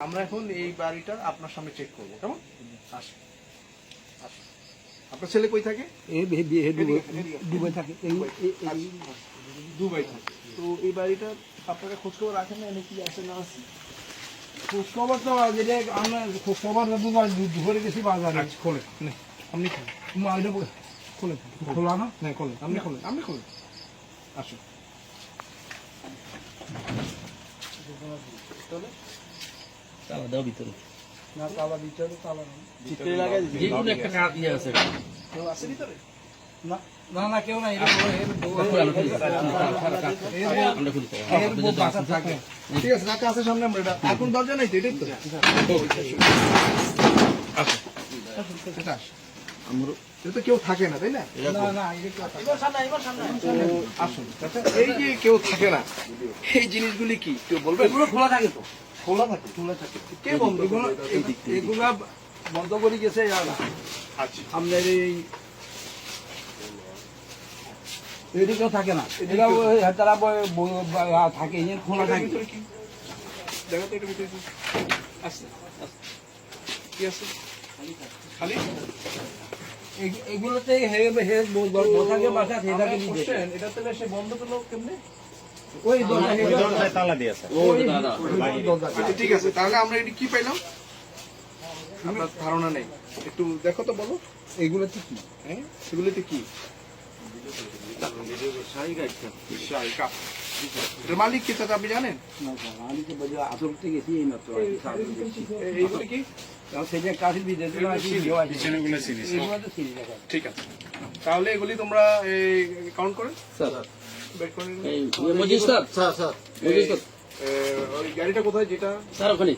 আমরা এখন এই বাড়িটা আপনার সামনে চেক করব কেমন? আসুন আসুন। আপনার ছেলে কই থাকে। ডুবে থাকে। দুবাই থাকে। তো এই বাড়িটা আপনারা খোঁজ খবর রাখেন না কি আছে না আছে? খোঁজ খবর তো যেটা আমরা খোঁজ খবর তো ধরে গেছি বাজারে। আচ্ছা খোলেন। আপনি খোলেন। খোলেন। খোলা না? হ্যাঁ খোলেন। আপনি খোলেন আপনি খোলেন। আসুন। তালা দাও ভিতরে না তালা ভিতরে তালা নেই। লাগাই যে কোনো একটা কাজ ইয়ে আছে কেউ আছে ভিতরে না না না থাকে ঠিক আছে কাকা আছে সামনে আমরা এখন দরজা নাই তো এটাই তো আসুন আমরা এটা কেউ থাকে না তাই না আসুন আচ্ছা, এই যে কেউ থাকে না এই জিনিসগুলি কি কেউ বলবে এগুলো খোলা থাকে তো খোলা থাকে খোলা থাকে। কে বন্ধ? এগুলো এগুলো বন্ধ করে গেছে আচ্ছা। আপনার এই এদিকেও থাকে না। ওই তারা থাকে। খোলা থাকে। তো ভিতরে কি? কি আছে খালি এগুলোতে হে হে ব- ব- বসাকে বাসা আমরা সেটাকে এটা তাহলে সে বন্ধ করল কেমনে? ওই দরজা ও দাদা। ওই আচ্ছা ঠিক আছে তাহলে আমরা এটি কি পাইলাম? আপনার ধারণা নেই। একটু দেখো তো বলো এগুলোতে কি? হ্যাঁ সেগুলিতে কি? মালিক কি আপনি জানেন। ঠিক আছে। তাহলে এগুলি তোমরা কাউন্ট করেন স্যার। বের করে নিন। Majid sir sir sir. Majid sir ওই গাড়িটা কোথায় যেটা? স্যার ওখানে।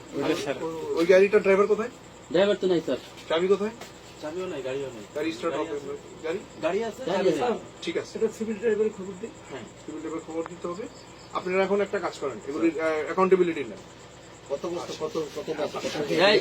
ওই গাড়িটা ড্রাইভার কোথায়? ড্রাইভার তো নাই স্যার। চাবি কোথায়? চাবিও নাই গাড়িও নাই। গাড়ি স্টার্ট হবে। গাড়ি? গাড়ি আছে ঠিক আছে। এটা সিভিল ড্রাইভারের খবর দিই। হ্যাঁ। সিভিল ড্রাইভার খবর দিতে হবে। আপনারা এখন একটা কাজ করেন। এগুলি অ্যাকাউন্টেবিলিটি নেন। এই